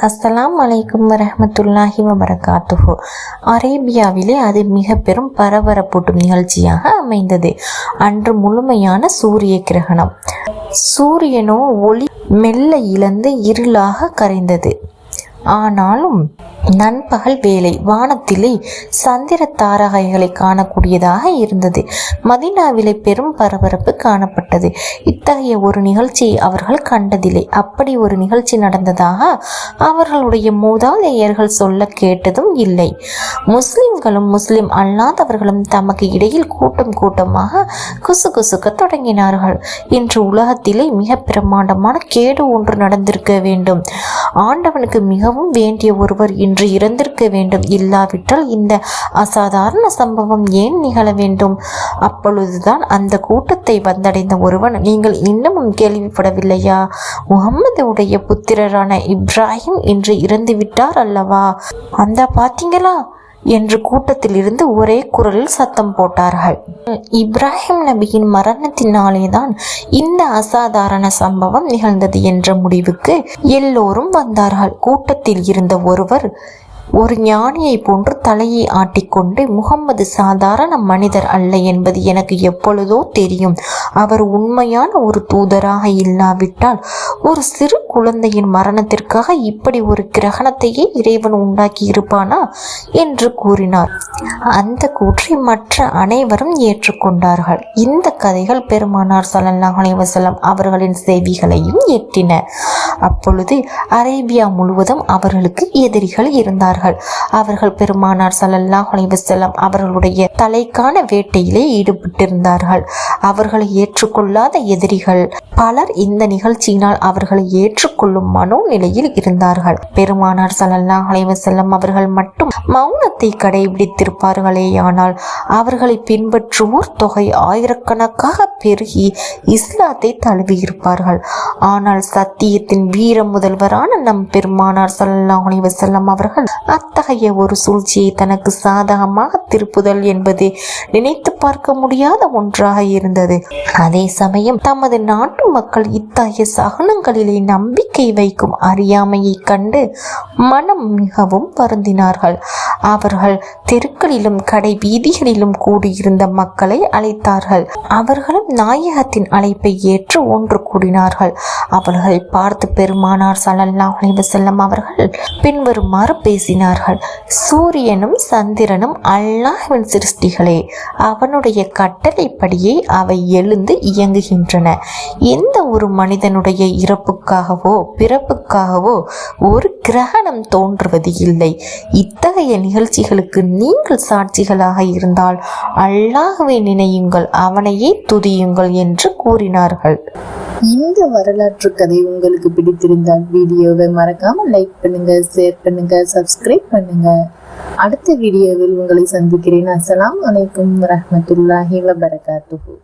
அஸ்ஸலாம் வலைக்கும் வரஹ்மத்துல்லாஹி வபரகாத்துஹு. அரேபியாவிலே அது மிக பெரும் பரபரப்பூட்டும் நிகழ்ச்சியாக அமைந்தது. அன்று முழுமையான சூரிய கிரகணம். சூரியனோ ஒளி மெல்ல இழந்து இருளாக கரைந்தது. ஆனாலும் நண்பகல் வேலை வானத்திலே சந்திர தாரகைகளை காணக்கூடியதாக இருந்தது. மதினாவிலே பெரும் பரபரப்பு காணப்பட்டது. இத்தகைய ஒரு நிகழ்ச்சியை அவர்கள் கண்டதில்லை. அப்படி ஒரு நிகழ்ச்சி நடந்ததாக அவர்களுடைய மூதாதையர்கள் சொல்ல கேட்டதும் இல்லை. முஸ்லிம்களும் முஸ்லிம் அல்லாதவர்களும் தமக்கு இடையில் கூட்டம் கூட்டமாக குசு குசுக்க தொடங்கினார்கள். இன்று உலகத்திலே மிக பிரமாண்டமான கேடு ஒன்று நடந்திருக்க வேண்டும். ஆண்டவனுக்கு மிகவும் வேண்டிய ஒருவர் இன்று இறந்திருக்க வேண்டும். இல்லாவிட்டால் இந்த அசாதாரண சம்பவம் ஏன் நிகழ வேண்டும்? அப்பொழுதுதான் அந்த கூட்டத்தை வந்தடைந்த ஒருவன் நீங்கள் இன்னமும் கேள்விப்படவில்லையா? முகம்மது உடைய புத்திரரான இப்ராஹிம் இன்று இறந்து விட்டார் அல்லவா? அந்த பாத்தீங்களா? என்று கூட்டத்தில் இருந்து ஒரே குரலில் சத்தம் போட்டார்கள். இப்ராஹிம் நபியின் மரணத்தினாலே தான் இந்த அசாதாரண சம்பவம் நிகழ்ந்தது என்ற முடிவுக்கு எல்லோரும் வந்தார்கள். கூட்டத்தில் இருந்த ஒருவர் ஒரு ஞானியை போன்று தலையை ஆட்டிக்கொண்டு முகம்மது சாதாரண மனிதர் அல்ல என்பது எனக்கு எப்பொழுதோ தெரியும். அவர் உண்மையான ஒரு தூதராக இல்லாவிட்டால் ஒரு சிறு குழந்தையின் மரணத்திற்காக இப்படி ஒரு கிரகணத்தையே இறைவன் உண்டாக்கி இருப்பானா என்று கூறினார். அந்த கூற்றை மற்ற அனைவரும் ஏற்றுக்கொண்டார்கள். இந்த கதைகள் பெருமானார் ஸல்லல்லாஹு அலைவசலம் அவர்களின் செவிகளையும் எட்டின அப்பொழுது அரேபியா முழுவதும் அவர்களுக்கு எதிரிகள் இருந்தார்கள். அவர்கள் பெருமானார் ஸல்லல்லாஹு அலைஹி அவர்களுடைய தலைக்கான வேட்டையிலே ஈடுபட்டிருந்தார்கள். அவர்களை ஏற்றுக்கொள்ளாத எதிரிகள் பலர் இந்த நிகழ்ச்சியினால் அவர்களை ஏற்றுக்கொள்ளும் மனோநிலையில் இருந்தார்கள். பெருமானார் ஸல்லல்லாஹு அலைஹி அவர்கள் மட்டும் மௌனத்தை கடைபிடித்திருப்பார்களேயானால் அவர்களை பின்பற்றுவோர் தொகை ஆயிரக்கணக்காக பெருகி இஸ்லாத்தை தழுவியிருப்பார்கள். ஆனால் சத்தியத்தின் வீர முதல்வரான நம் பெருமானார் ஸல்லல்லாஹு அலைஹி அவர்கள் அத்தகைய ஒரு சூழ்ச்சியை தனக்கு சாதகமாக திருப்புதல் என்பது நினைத்து பார்க்க முடியாத ஒன்றாக இருந்தது. அதே சமயம் தமது நாட்டு மக்கள் இத்தகைய சகனங்களிலே நம்பிக்கை வைக்கும் அறியாமையை கண்டு மனம் மிகவும் வருந்தினார்கள். அவர்கள் தெருக்களிலும் கடை வீதிகளிலும் கூடியிருந்த மக்களை அழைத்தார்கள். அவர்களும் நாயகத்தின் அழைப்பை ஏற்று ஒன்று கூடினார்கள். அவர்களை பார்த்து பெருமானார் சல்லல்லாஹ் செல்லம் அவர்கள் பின்வருமாறு பேசினார்கள். சூரியனும் சந்திரனும் அல்லாஹ்வின் சிருஷ்டிகளே அவனுடைய கட்டளைப்படியே அவை எழுந்து இயங்குகின்றன. எந்த ஒரு மனிதனுடைய இறப்புக்காகவோ பிறப்புக்காகவோ ஒரு கிரகணம் தோன்றுவது இல்லை. இத்தகைய நிகழ்ச்சிகளுக்கு நீங்கள் சாட்சிகளாக இருந்தால் அல்லாகவே நினையுங்கள் அவனையே துதியுங்கள் என்று கூறினார்கள். இந்த வரலாற்று கதை உங்களுக்கு பிடித்திருந்தால் வீடியோவை மறக்காம லைக் பண்ணுங்க ஷேர் பண்ணுங்க சப்ஸ்கிரைப் பண்ணுங்க. அடுத்த வீடியோவில் உங்களை சந்திக்கிறேன். அஸ்லாம் வலைக்கம் வரமத்துல்லாஹி வபரகாத்துஹு.